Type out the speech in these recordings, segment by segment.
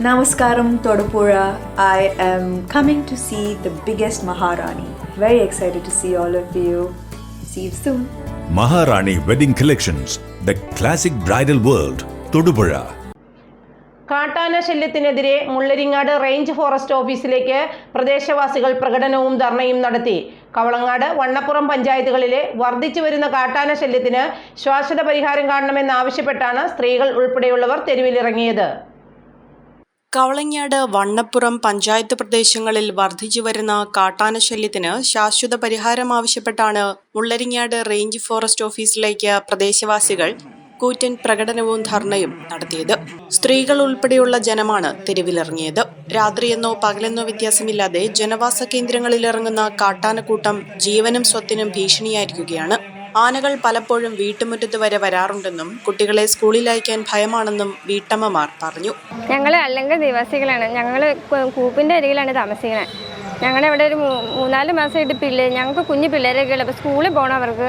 Namaskaram Todapura. I am coming to see the biggest Maharani. Very excited to see all of you. See you soon. Maharani Wedding Collections, the classic bridal world, Thodupuzha കാട്ടാന ശല്യത്തിനെതിരെ Mullaringad range forest ഓഫീസിലേക്ക് പ്രദേശവാസികൾ പ്രകടനവും ധർണയും നടത്തി കവളങ്ങാട് വണ്ണപ്പുറം പഞ്ചായത്തുകളിലെ വർദ്ധിച്ചു വരുന്ന കാട്ടാന ശല്യത്തിന് ശാശ്വത പരിഹാരം കാണണമെന്നാവശ്യപ്പെട്ടാണ് സ്ത്രീകൾ ഉൾപ്പെടെയുള്ളവർ തെരുവിലിറങ്ങിയത് കവളങ്ങാട് വണ്ണപ്പുറം പഞ്ചായത്ത് പ്രദേശങ്ങളിൽ വർദ്ധിച്ചു വരുന്ന കാട്ടാനശല്യത്തിന് ശാശ്വത പരിഹാരം ആവശ്യപ്പെട്ടാണ് മുള്ളരിങ്ങാട് റേഞ്ച് ഫോറസ്റ്റ് ഓഫീസിലേക്ക് പ്രദേശവാസികൾ കൂറ്റൻ പ്രകടനവും ധർണയും നടത്തിയത്. സ്ത്രീകൾ ഉൾപ്പെടെയുള്ള ജനമാണ് തെരുവിലിറങ്ങിയത്. രാത്രിയെന്നോ പകലെന്നോ വ്യത്യാസമില്ലാതെ ജനവാസ കേന്ദ്രങ്ങളിൽ ഇറങ്ങുന്ന കാട്ടാനക്കൂട്ടം ജീവനും സ്വത്തിനും ഭീഷണിയായിരിക്കുകയാണ്. ആനകൾ പലപ്പോഴും വീട്ടുമുറ്റത്ത് വരെ വരാറുണ്ടെന്നും കുട്ടികളെ സ്കൂളിൽ അയക്കാൻ ഭയമാണെന്നും വീട്ടമ്മമാർ പറഞ്ഞു. ഞങ്ങൾ അല്ലെങ്കിൽ നിവാസികളാണ്. ഞങ്ങൾ കൂപ്പിന്റെ അരികിലാണ് താമസിക്കുന്നത് ഞങ്ങളുടെ ഇവിടെ ഒരു മൂന്നാൽ മാസമായിട്ട് പിള്ളേർ ഞങ്ങൾക്ക് കുഞ്ഞു പിള്ളേരൊക്കെ ഉള്ളു അപ്പോൾ സ്കൂളിൽ പോകണം അവർക്ക്.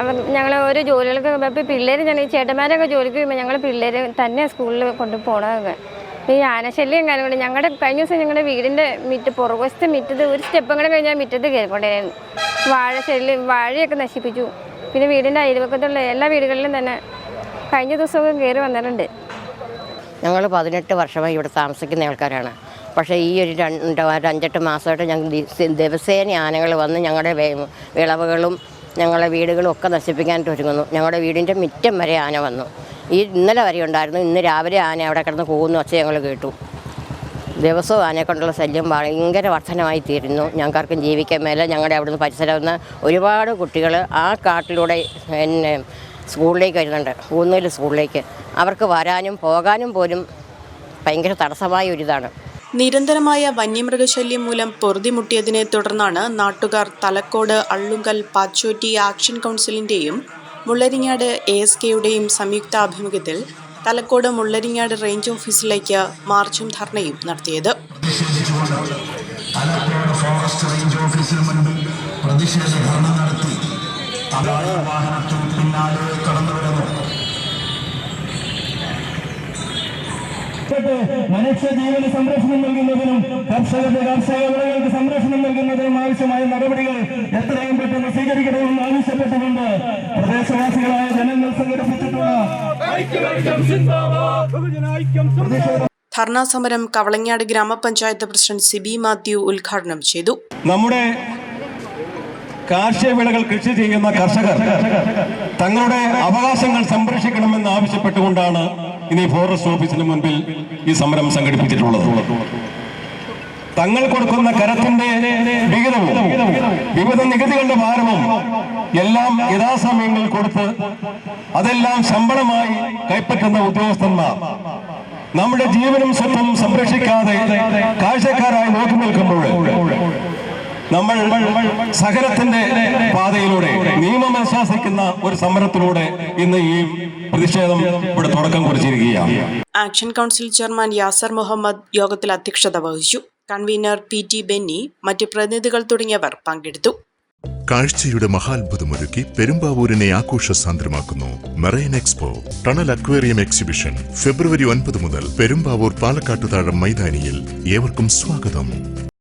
അവർ ഞങ്ങൾ ഓരോ ജോലികൾക്ക് ഇപ്പോൾ പിള്ളേർ ഈ ചേട്ടന്മാരൊക്കെ ജോലിക്ക് വരുമ്പോൾ ഞങ്ങൾ പിള്ളേർ തന്നെ സ്കൂളിൽ കൊണ്ട് പോകണമൊക്കെ അപ്പോൾ ഈ ആനശല്യം കാര്യം കൊണ്ട് ഞങ്ങളുടെ കഴിഞ്ഞ ദിവസം ഞങ്ങളുടെ വീടിന്റെ മിറ്റ് പുറകുവശത്തെ മിറ്റത്ത് ഒരു സ്റ്റെപ്പും കൂടെ കഴിഞ്ഞാൽ മിറ്റത്ത് കയറിക്കൊണ്ടിരുന്നു വാഴ ശല്യം വാഴയൊക്കെ നശിപ്പിച്ചു. പിന്നെ വീടിന്റെ അയൽവക്കത്തുള്ള എല്ലാ വീടുകളിലും തന്നെ കഴിഞ്ഞ ദിവസവും കയറി വന്നിട്ടുണ്ട്. ഞങ്ങൾ പതിനെട്ട് വർഷമായി ഇവിടെ താമസിക്കുന്ന ആൾക്കാരാണ്. പക്ഷേ ഈ ഒരു രണ്ട് അഞ്ചെട്ട് മാസമായിട്ട് ഞങ്ങൾ ദിവസ- ദിവസേന ആനകൾ വന്ന് ഞങ്ങളുടെ വിളവുകളും ഞങ്ങളുടെ വീടുകളും ഒക്കെ നശിപ്പിക്കാനായിട്ട് ഒരുങ്ങുന്നു. ഞങ്ങളുടെ വീടിന്റെ മുറ്റം വരെ ആന വന്നു. ഈ ഇന്നലെ വരെ ഉണ്ടായിരുന്നു. ഇന്ന് രാവിലെ ആന അവിടെ കിടന്ന് പോകുന്ന ഒച്ച ഞങ്ങൾ കേട്ടു. ദിവസവും ആനയെ കൊണ്ടുള്ള ശല്യം ഭയങ്കര വർധനമായി തീരുന്നു. ഞങ്ങൾക്കാർക്കും ജീവിക്കാൻ മേലെ. ഞങ്ങളുടെ അവിടുന്ന് പരിസരം നിന്ന് ഒരുപാട് കുട്ടികൾ ആ കാട്ടിലൂടെ എന്നെ സ്കൂളിലേക്ക് വരുന്നുണ്ട്. ഊന്നൂൽ സ്കൂളിലേക്ക്. അവർക്ക് വരാനും പോകാനും പോലും ഭയങ്കര തടസ്സമായ ഒരിതാണ് നിരന്തരമായ വന്യമൃഗശല്യം മൂലം പൊറുതിമുട്ടിയതിനെ തുടർന്നാണ് നാട്ടുകാർ തലക്കോട് അള്ളുങ്കൽ പാച്ചോറ്റി ആക്ഷൻ കൗൺസിലിന്റെയും മുള്ളരിങ്ങാട് എ എസ് കെയുടെയും സംയുക്താഭിമുഖ്യത്തിൽ തലക്കോട് മുള്ളരിങ്ങാട് റേഞ്ച് ഓഫീസിലേക്ക് മാർച്ചും ധർണയും നടത്തിയത്. പ്രതിഷേധ ധർണ നടത്തി. വാഹനത്തിൽ പിന്നാലെ കടന്നു വരുന്നു മനുഷ്യജീവന് സംരക്ഷണം നൽകുന്നതിനും കർഷകരുടെ കർഷക വിളകൾക്ക് സംരക്ഷണം നൽകുന്നതിനും ആവശ്യമായ നടപടികൾ എത്രയും പെട്ടെന്ന് സ്വീകരിക്കണമെന്ന് ആവശ്യപ്പെട്ടുകൊണ്ട് പ്രദേശവാസികളായ ജനങ്ങൾ സംഘടിപ്പിച്ചിട്ടുള്ള ധർണാ സമരം കവളങ്ങാട് ഗ്രാമപഞ്ചായത്ത് പ്രസിഡന്റ് സിബി മാത്യു ഉദ്ഘാടനം ചെയ്തു. നമ്മുടെ കാർഷിക വിളകൾ കൃഷി ചെയ്യുന്ന കർഷകർ തങ്ങളുടെ അവകാശങ്ങൾ സംരക്ഷിക്കണമെന്ന് ആവശ്യപ്പെട്ടുകൊണ്ടാണ് ഇനി ഫോറസ്റ്റ് ഓഫീസിന് മുൻപിൽ ഈ സമരം സംഘടിപ്പിച്ചിട്ടുള്ളത്. തങ്ങൾ കൊടുക്കുന്ന കരത്തിന്റെ വിഹിതവും വിവിധ നികുതികളുടെ ഭാരവും എല്ലാം യഥാസമയങ്ങളിൽ കൊടുത്ത് അതെല്ലാം ശമ്പളമായി കൈപ്പറ്റുന്ന ഉദ്യോഗസ്ഥന്മാർ നമ്മുടെ ജീവനും സ്വത്തും സംരക്ഷിക്കാതെ കാഴ്ചക്കാരായി നോക്കി നിൽക്കുമ്പോൾ നമ്മൾ സഹനത്തിന്റെ പാതയിലൂടെ നിയമം അനുശാസിക്കുന്ന ഒരു സമരത്തിലൂടെ ഇന്ന് ഈ പ്രതിഷേധം ഇവിടെ തുടക്കം കുറിച്ചിരിക്കുകയാണ്. Action council chairman Yasar Muhammad യോഗത്തിൽ അധ്യക്ഷത വഹിച്ചു. കൺവീനർ പി ടി ബെന്നി മറ്റ് പ്രതിനിധികൾ തുടങ്ങിയവർ പങ്കെടുത്തു. കാഴ്ചയുടെ മഹാത്ഭുതമൊരുക്കി പെരുമ്പാവൂരിനെ ആഘോഷ സാന്ദ്രമാക്കുന്നു marine expo. Tunnel aquarium exhibition February ഒൻപത് മുതൽ പെരുമ്പാവൂർ പാലക്കാട്ടുതാഴം മൈതാനിയിൽ ഏവർക്കും സ്വാഗതം.